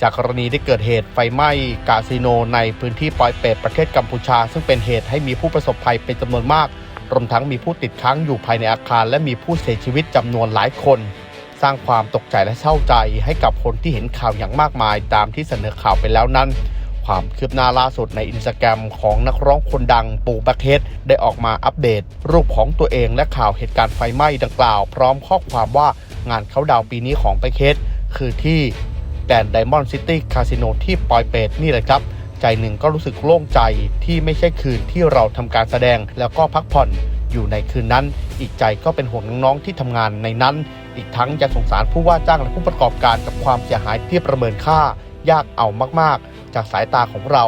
จากกรณีได้เกิดเหตุไฟไหม้คาสิโนในพื้นที่ปอยเปตประเทศกัมพูชา ซึ่งเป็นเหตุให้มีผู้ประสบภัยเป็นจำนวนมาก รวมทั้งมีผู้ติดค้างอยู่ภายในอาคาร และมีผู้เสียชีวิตจำนวนหลายคน สร้างความตกใจและเศร้าใจให้กับคนที่เห็นข่าวอย่างมากมาย ตามที่เสนอข่าวไปแล้วนั้น ความคืบหน้าล่าสุดในอินสตาแกรมของนักร้องคนดังปูแบ็คเฮดได้ออกมาอัปเดต รูปของตัวเองและข่าวเหตุการณ์ไฟไหม้ดังกล่าว พร้อมข้อความว่างานเขาดาวปีนี้ของแบ็คเฮดคือที่ แดนไดมอนด์ซิตี้คาสิโนที่ปอยเปตนี่แหละครับ ใจหนึ่งก็รู้สึกโล่งใจที่ไม่ใช่คืนที่เราทำการแสดงแล้วก็พักผ่อนอยู่ในคืนนั้น อีกใจก็เป็นห่วงน้องๆที่ทำงานในนั้น อีกทั้งยังสงสารผู้ว่าจ้างและผู้ประกอบการกับความเสียหายที่ประเมินค่ายากเอามากๆ จากสายตาของเรา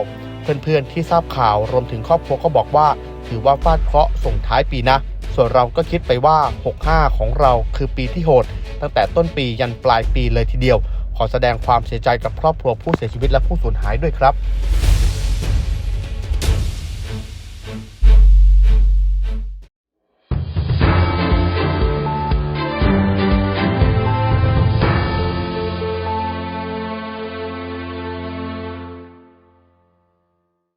เพื่อนๆที่ทราบข่าวรวมถึงครอบครัวก็บอกว่า ถือว่าฟาดเคราะห์ส่งท้ายปีนะ ส่วนเราก็คิดไปว่า 65 ของเราคือปีที่โหด ตั้งแต่ต้นปียันปลายปีเลยทีเดียว ขอแสดงความเสียใจกับครอบครัวผู้เสียชีวิตและผู้สูญหายด้วยครับ